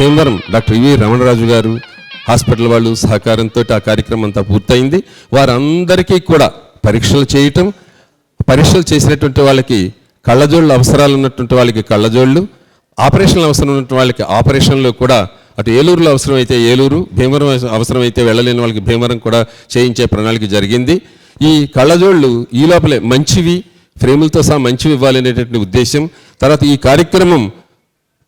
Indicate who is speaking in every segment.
Speaker 1: Bhimavaram doctor ఇవి రమణరాజు గారు hospital వాళ్ళు సహకారంతో ఆ కార్యక్రమం అంతా పూర్తయింది. వారందరికీ కూడా పరీక్షలు చేయటం పరీక్షలు చేసినటువంటి వాళ్ళకి కళ్ళజోళ్ళు అవసరాలు ఉన్నటువంటి వాళ్ళకి కళ్ళజోళ్ళు ఆపరేషన్లు అవసరం ఉన్నటువంటి వాళ్ళకి ఆపరేషన్లు కూడా అటు ఏలూరులో అవసరమైతే ఏలూరు భీమవరం అవసరమైతే వెళ్ళలేని వాళ్ళకి భీమవరం కూడా చేయించే ప్రణాళిక జరిగింది. ఈ కళ్ళజోళ్ళు ఈ లోపలే మంచివి ఫ్రేములతో సహా మంచివి ఇవ్వాలనేటటువంటి ఉద్దేశం తర్వాత ఈ కార్యక్రమం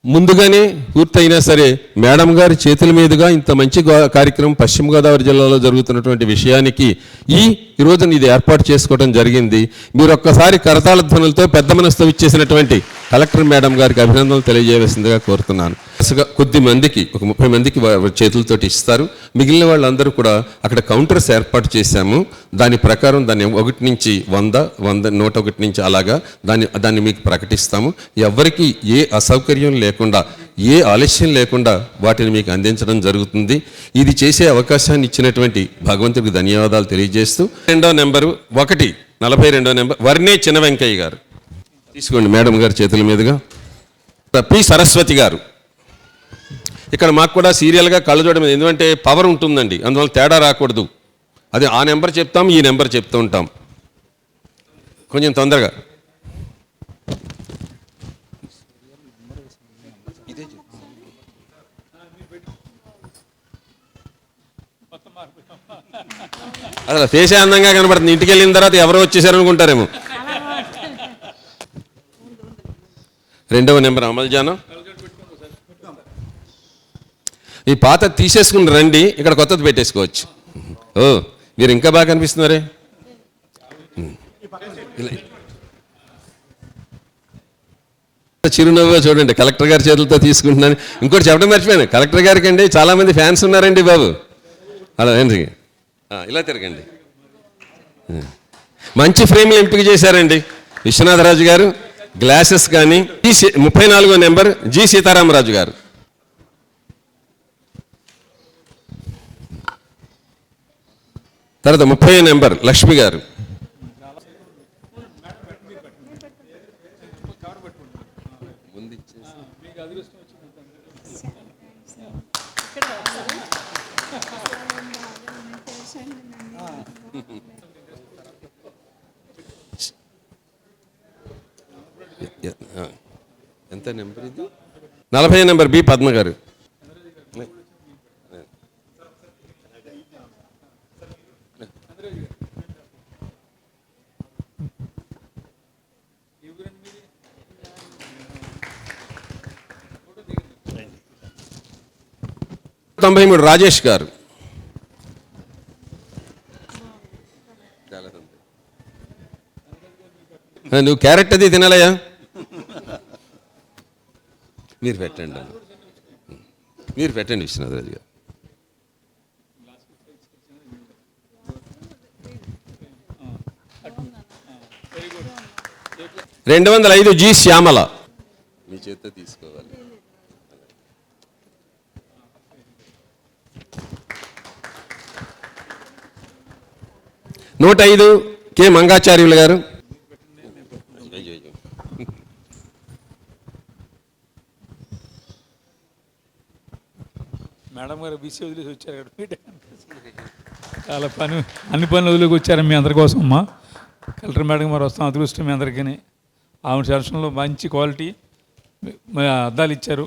Speaker 1: ముందుగానే పూర్తయినా సరే మేడం గారి చేతుల మీదుగా ఇంత మంచి కార్యక్రమం పశ్చిమ గోదావరి జిల్లాలో జరుగుతున్నటువంటి విషయానికి ఈ రోజున ఇది ఏర్పాటు చేసుకోవడం జరిగింది. మీరు ఒక్కసారి కరతాళ ధ్వనులతో పెద్ద మనస్తో ఇచ్చేసినటువంటి కలెక్టర్ మేడం గారికి అభినందనలు తెలియజేయవలసిందిగా కోరుతున్నాను. అసలు కొద్ది మందికి ఒక ముప్పై మందికి చేతులతో చేతులతోటి ఇస్తారు. మిగిలిన వాళ్ళందరూ కూడా అక్కడ కౌంటర్స్ ఏర్పాటు చేశాము. దాని ప్రకారం దాన్ని ఒకటి నుంచి వంద వంద నూట ఒకటి నుంచి అలాగా దాన్ని దాన్ని మీకు ప్రకటిస్తాము. ఎవరికి ఏ అసౌకర్యం లేకుండా ఏ ఆలస్యం లేకుండా వాటిని మీకు అందించడం జరుగుతుంది. ఇది చేసే అవకాశాన్ని ఇచ్చినటువంటి భగవంతుడికి ధన్యవాదాలు తెలియజేస్తూ. రెండో నెంబరు ఒకటి నలభై రెండో నెంబర్ వర్ణే చిన్న వెంకయ్య గారు. తీసుకోండి మేడం గారి చేతుల మీదుగా. పి. సరస్వతి గారు. ఇక్కడ మాకు కూడా సీరియల్గా కళ్ళు చూడడం ఎందుకంటే పవర్ ఉంటుందండి. అందువల్ల తేడా రాకూడదు. అది ఆ నెంబర్ చెప్తాం ఈ నెంబర్ చెప్తూ ఉంటాం. కొంచెం తొందరగా. అసలు ఫేసే అందంగా కనబడుతుంది. ఇంటికి వెళ్ళిన తర్వాత ఎవరో వచ్చేసారు రెండవ నెంబర్ అమలుజానా ఈ పాత తీసేసుకుని రండి ఇక్కడ కొత్తది పెట్టేసుకోవచ్చు. ఓ మీరు ఇంకా బాగా కనిపిస్తున్నారే? చిరునవ్వు చిరునవ్వుగా చూడండి కలెక్టర్ గారి చేతులతో తీసుకుంటున్నాను. ఇంకోటి చెప్పడం మర్చిపోయాను కలెక్టర్ గారికి అండి చాలామంది ఫ్యాన్స్ ఉన్నారండి బాబు. అలా ఏంటి? ఇలా తిరగండి. మంచి ఫ్రేమ్లు ఎంపిక చేశారండి విశ్వనాథరాజు గారు. గ్లాసెస్ కానీ జీ ముప్పై నాలుగో నెంబర్ జి సీతారామరాజు గారు. తర్వాత ముప్పై నెంబర్ లక్ష్మి గారు ఆ. ఎంత నెంబర్ ఇది? నలభై నెంబర్ బి పద్మ గారు. తొంభై మూడు రాజేష్ గారు. నువ్వు క్యారెట్ అది తినాలయ్యా? మీరు పెట్టండి అన్న. మీరు పెట్టండి విశ్వనాథ్ రాజు గారు. రెండు వందల ఐదు జి శ్యామల. మీ చేత తీసుకోవాలి. నూట ఐదు కె మంగాచార్యులు గారు.
Speaker 2: మేడం గారు బీసీ వదిలేసి వచ్చారు ఇక్కడ చాలా పని అన్ని పనులు వదిలేకి వచ్చారు మీ అందరి కోసం అమ్మా కలెక్టర్ మేడం గారు వస్తాం అదృష్టం మీ అందరికీ. ఆమె సెషన్లో మంచి క్వాలిటీ అద్దాలు ఇచ్చారు.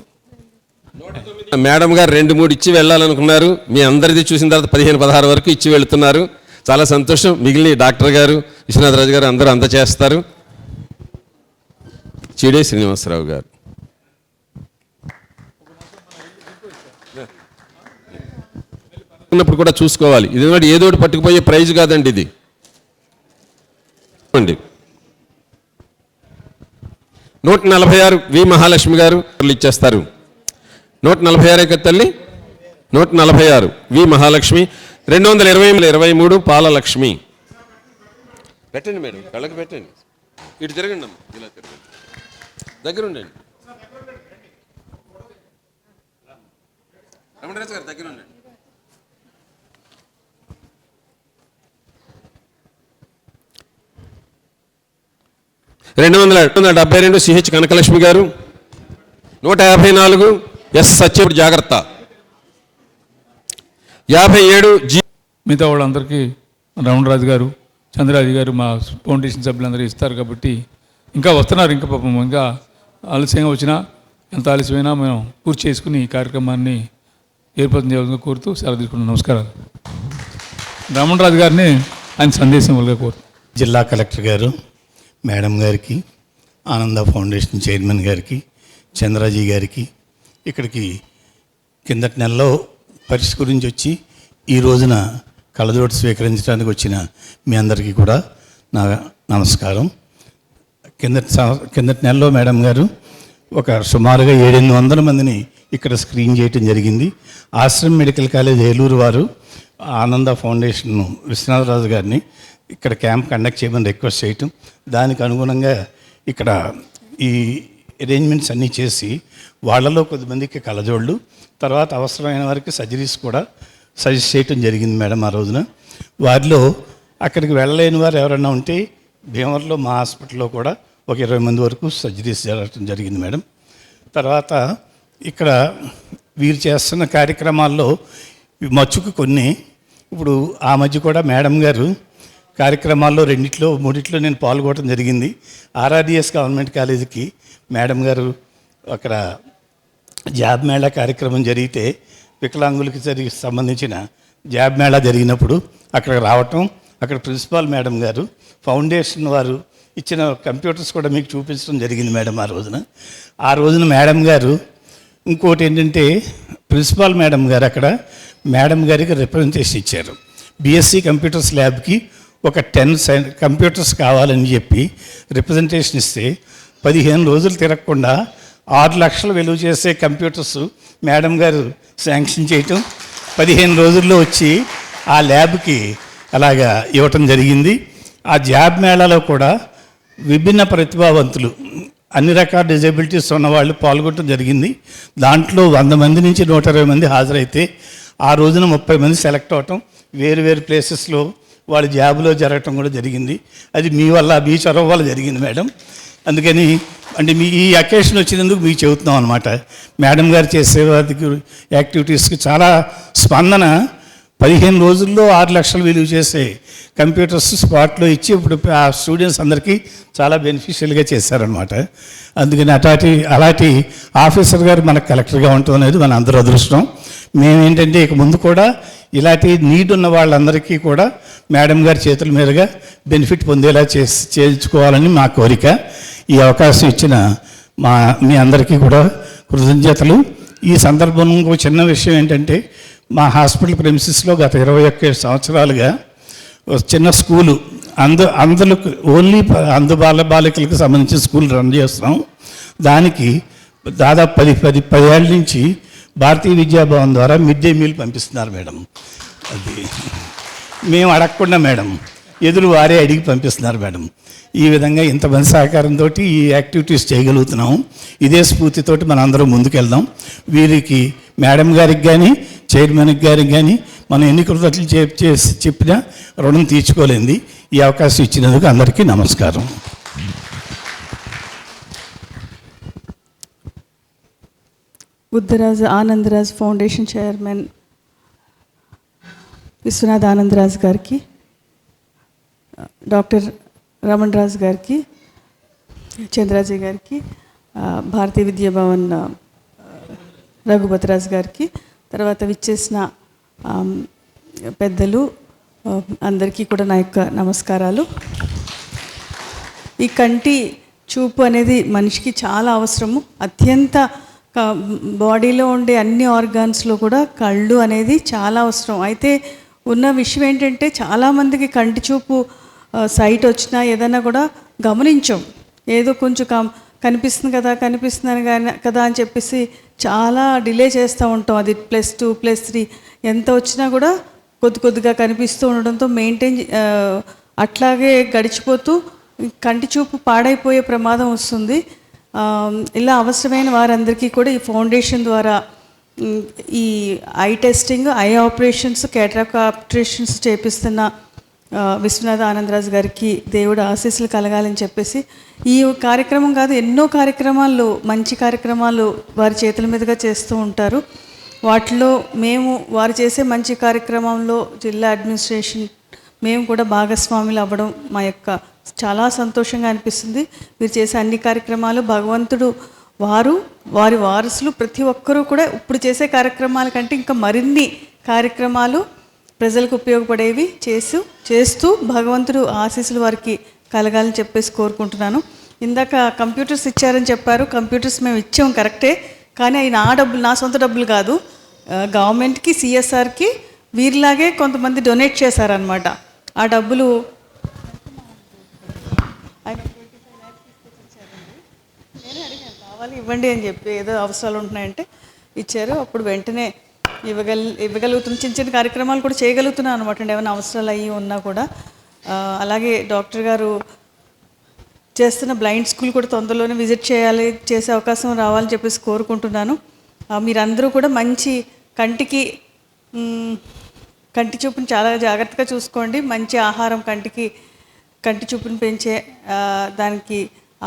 Speaker 1: మేడం గారు రెండు మూడు ఇచ్చి వెళ్ళాలనుకున్నారు. మీ అందరిది చూసిన తర్వాత పదిహేను పదహారు వరకు ఇచ్చి వెళుతున్నారు. చాలా సంతోషం. మిగిలిన డాక్టర్ గారు విశ్వనాథరాజు గారు అందరూ అందచేస్తారు చీడే శ్రీనివాసరావు గారు. ఉన్నప్పుడు కూడా చూసుకోవాలి. ఇది ఏదో ఒకటి పట్టుకుపోయే ప్రైజ్ కాదండి ఇది. అండి నూట నలభై ఆరు వి మహాలక్ష్మి గారు ఇచ్చేస్తారు. నూట నలభై ఆరు యొక్క తల్లి? నూట నలభై ఆరు వి మహాలక్ష్మి. రెండు వందల ఇరవై ఇరవై మూడు పాలలక్ష్మి. పెట్టండి మేడం కళ్ళకి పెట్టండి. ఇటు తిరగండి అమ్మ ఇలా తిరగండి. దగ్గర ఉండండి రమణరాజు గారు దగ్గర ఉండండి రెండు వందల డెబ్బై రెండు సిహెచ్ కనకలక్ష్మి గారు నూట యాభై నాలుగు ఎస్ సత్యపుడు జాగ్రత్త. యాభై ఏడు జీ
Speaker 2: మిగతా వాళ్ళందరికీ రమణరాజు గారు చంద్రరాజు గారు మా ఫౌండేషన్ సభ్యులందరూ ఇస్తారు కాబట్టి ఇంకా వస్తున్నారు ఇంకా పాపం ఇంకా ఆలస్యంగా వచ్చినా ఎంత ఆలస్యమైనా మేము పూర్తి చేసుకుని ఈ కార్యక్రమాన్ని ఏర్పాటు చేయాలని కోరుతూ సెలవు తీసుకున్నాను నమస్కారాలు. రమణరాజు గారిని ఆయన సందేశం ఇవ్వాలిగా కోరు
Speaker 3: జిల్లా కలెక్టర్ గారు మేడం గారికి ఆనంద ఫౌండేషన్ చైర్మన్ గారికి చంద్రాజీ గారికి ఇక్కడికి కిందటి నెలలో పరిస్థితి గురించి వచ్చి ఈ రోజున కళ్ళజోటు స్వీకరించడానికి వచ్చిన మీ అందరికీ కూడా నా నమస్కారం. కిందటి కిందటి నెలలో మేడం గారు ఒక సుమారుగా ఏడెనిమిది వందల మందిని ఇక్కడ స్క్రీన్ చేయటం జరిగింది. ఆశ్రమ్ మెడికల్ కాలేజ్ ఏలూరు వారు ఆనంద ఫౌండేషన్ విశ్వనాథరాజు గారిని ఇక్కడ క్యాంప్ కండక్ట్ చేయమని రిక్వెస్ట్ చేయటం. దానికి అనుగుణంగా ఇక్కడ ఈ అరేంజ్మెంట్స్ అన్నీ చేసి వాళ్ళలో కొద్దిమందికి కలజోళ్ళు తర్వాత అవసరమైన వారికి సర్జరీస్ కూడా సజెస్ట్ చేయటం జరిగింది మేడం ఆ రోజున. వారిలో అక్కడికి వెళ్ళలేని వారు ఎవరైనా ఉంటే భీమవరంలో మా హాస్పిటల్లో కూడా ఒక ఇరవై మంది వరకు సర్జరీస్ జరగటం జరిగింది మేడం. తర్వాత ఇక్కడ వీరు చేస్తున్న కార్యక్రమాల్లో మచ్చుకు కొన్ని ఇప్పుడు ఆ మధ్య కూడా మేడం గారు కార్యక్రమాల్లో రెండిట్లో మూడిట్లో నేను పాల్గొనడం జరిగింది. ఆర్ఆర్డిఎస్ గవర్నమెంట్ కాలేజీకి మేడం గారు అక్కడ జాబ్ మేళా కార్యక్రమం జరిగితే వికలాంగులకి జరిగి సంబంధించిన జాబ్ మేళా జరిగినప్పుడు అక్కడ రావటం అక్కడ ప్రిన్సిపాల్ మేడం గారు ఫౌండేషన్ వారు ఇచ్చిన కంప్యూటర్స్ కూడా మీకు చూపించడం జరిగింది మేడం ఆ రోజున. ఆ రోజున మేడం గారు ఇంకోటి ఏంటంటే ప్రిన్సిపాల్ మేడం గారు అక్కడ మేడం గారికి రిప్రజెంటేషన్ ఇచ్చారు. బీఎస్సీ కంప్యూటర్స్ ల్యాబ్కి ఒక టెన్ కంప్యూటర్స్ కావాలని చెప్పి రిప్రజెంటేషన్ ఇస్తే పదిహేను రోజులు తిరగకుండా ఆరు లక్షలు వెలువ చేసే కంప్యూటర్స్ మేడం గారు శాంక్షన్ చేయటం పదిహేను రోజుల్లో వచ్చి ఆ ల్యాబ్కి అలాగా ఇవ్వటం జరిగింది. ఆ జాబ్ మేళాలో కూడా విభిన్న ప్రతిభావంతులు అన్ని రకాల డిజబిలిటీస్ ఉన్న వాళ్ళు పాల్గొనడం జరిగింది. దాంట్లో వంద మంది నుంచి నూట ఇరవై మంది హాజరైతే ఆ రోజున ముప్పై మంది సెలెక్ట్ అవటం వేరు వేరు ప్లేసెస్లో వాళ్ళ జాబ్లో జరగటం కూడా జరిగింది. అది మీ వల్ల మీ చొరవ వల్ల జరిగింది మేడం. అందుకని అంటే మీ ఈ అకేషన్ వచ్చినందుకు మీకు చెబుతున్నాం అనమాట మేడం గారు చేసే వాటికి యాక్టివిటీస్కి చాలా స్పందన. పదిహేను రోజుల్లో ఆరు లక్షలు విలువ చేసే కంప్యూటర్స్ స్పాట్లో ఇచ్చి ఇప్పుడు ఆ స్టూడెంట్స్ అందరికీ చాలా బెనిఫిషియల్గా చేశారనమాట అందుకని అటాటి అలాంటి ఆఫీసర్ గారు మనకు కలెక్టర్గా ఉండటం అనేది మన అందరూ అదృష్టం. మేమేంటంటే ఇక ముందు కూడా ఇలాంటి నీడ్ ఉన్న వాళ్ళందరికీ కూడా మేడం గారి చేతుల మీదుగా బెనిఫిట్ పొందేలా చేసి చేయించుకోవాలని మా కోరిక. ఈ అవకాశం ఇచ్చిన మా మీ అందరికీ కూడా కృతజ్ఞతలు. ఈ సందర్భంలో ఇంకో చిన్న విషయం ఏంటంటే మా హాస్పిటల్ ప్రెమిసెస్లో గత ఇరవై ఒక్క సంవత్సరాలుగా చిన్న స్కూలు. అందు అందులకు ఓన్లీ అందు బాల బాలికలకు సంబంధించిన స్కూల్ రన్ చేస్తాం దానికి దాదాపు పది పది పదేళ్ళ నుంచి భారతీయ విద్యాభవన్ ద్వారా మిడ్ డే మీల్ పంపిస్తున్నారు మేడం. అది మేము అడగకుండా మేడం ఎదురు వారే అడిగి పంపిస్తున్నారు మేడం. ఈ విధంగా ఇంతమంది సహకారంతో ఈ యాక్టివిటీస్ చేయగలుగుతున్నాము. ఇదే స్ఫూర్తితోటి మనం అందరం ముందుకెళ్దాం. వీరికి మేడం గారికి కానీ చైర్మన్ గారికి కానీ మనం ఎన్ని కృతజ్ఞతలు చేసి చెప్పినా రుణం తీర్చుకోలేంది ఈ అవకాశం ఇచ్చినందుకు అందరికీ నమస్కారం.
Speaker 4: బుద్ధరాజు ఆనందరాజ్ ఫౌండేషన్ చైర్మన్ విశ్వనాథ్ ఆనందరాజ్ గారికి డాక్టర్ రమణ్ రాజ్ గారికి చంద్రాజీ గారికి భారతీయ విద్యాభవన్ ఆ, రఘుపతిరాజు గారికి తర్వాత విచ్చేసిన పెద్దలు అందరికీ కూడా నా యొక్క నమస్కారాలు. ఈ కంటి చూపు అనేది మనిషికి చాలా అవసరము. అత్యంత బాడీలో ఉండే అన్ని ఆర్గాన్స్లో కూడా కళ్ళు అనేది చాలా అవసరం. అయితే ఉన్న విషయం ఏంటంటే చాలామందికి కంటి చూపు సైట్ వచ్చినా ఏదైనా కూడా గమనించం. ఏదో కొంచెం కం కనిపిస్తుంది కదా కనిపిస్తున్నాను కానీ కదా అని చెప్పేసి చాలా డిలే చేస్తూ ఉంటాం. అది ప్లస్ టూ ప్లస్ త్రీ ఎంత వచ్చినా కూడా కొద్ది కొద్దిగా కనిపిస్తూ ఉండడంతో మెయింటైన్ అట్లాగే గడిచిపోతూ కంటి చూపు పాడైపోయే ప్రమాదం వస్తుంది. ఇలా అవసరమైన వారందరికీ కూడా ఈ ఫౌండేషన్ ద్వారా ఈ eye testing eye operations cataract operations చేపిస్తున్న Vishwanatha Anandaraju గారికి దేవుడు ఆశీస్సులు కలగాలని చెప్పేసి ఈ కార్యక్రమం కాదు ఎన్నో కార్యక్రమాలు మంచి కార్యక్రమాలు వారి చేతుల మీదుగా చేస్తూ ఉంటారు. వాటిలో మేము వారు చేసే మంచి కార్యక్రమంలో జిల్లా అడ్మినిస్ట్రేషన్ మేము కూడా భాగస్వాములు అవ్వడం మా యొక్క చాలా సంతోషంగా అనిపిస్తుంది. మీరు చేసే అన్ని కార్యక్రమాలు భగవంతుడు వారు వారి వారసులు ప్రతి ఒక్కరూ కూడా ఇప్పుడు చేసే కార్యక్రమాల కంటే ఇంకా మరిన్ని కార్యక్రమాలు ప్రజలకు ఉపయోగపడేవి చేస్తూ చేస్తూ భగవంతుడు ఆశీస్సులు వారికి కలగాలని చెప్పేసి కోరుకుంటున్నాను. ఇందాక కంప్యూటర్స్ ఇచ్చారని చెప్పారు. కంప్యూటర్స్ మేము ఇచ్చాం కరెక్టే. కానీ అవి నా డబ్బులు నా సొంత డబ్బులు కాదు. గవర్నమెంట్కి సిఎస్ఆర్కి వీరిలాగే కొంతమంది డొనేట్ చేశారనమాట ఆ డబ్బులు కావాలి ఇవ్వండి అని చెప్పి ఏదో అవసరాలు ఉంటున్నాయంటే ఇచ్చారు. అప్పుడు వెంటనే ఇవ్వగల ఇవ్వగలుగుతున్న చిన్న చిన్న కార్యక్రమాలు కూడా చేయగలుగుతున్నాను అనమాట అండి. ఏమైనా అవసరాలు అయ్యి ఉన్నా కూడా. అలాగే డాక్టర్ గారు చేస్తున్న బ్లైండ్ స్కూల్ కూడా తొందరలోనే విజిట్ చేయాలి చేసే అవకాశం రావాలని చెప్పేసి కోరుకుంటున్నాను. మీరందరూ కూడా మంచి కంటికి కంటి చూపుని చాలా జాగ్రత్తగా చూసుకోండి. మంచి ఆహారం కంటికి కంటి చూపుని పెంచే దానికి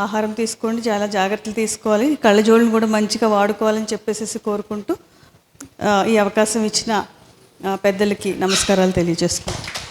Speaker 4: ఆహారం తీసుకోండి. చాలా జాగ్రత్తలు తీసుకోవాలి. కళ్ళజోళ్ళని కూడా మంచిగా వాడుకోవాలని చెప్పేసి కోరుకుంటూ ఈ అవకాశం ఇచ్చిన పెద్దలకి నమస్కారాలు తెలియజేసుకుంటాను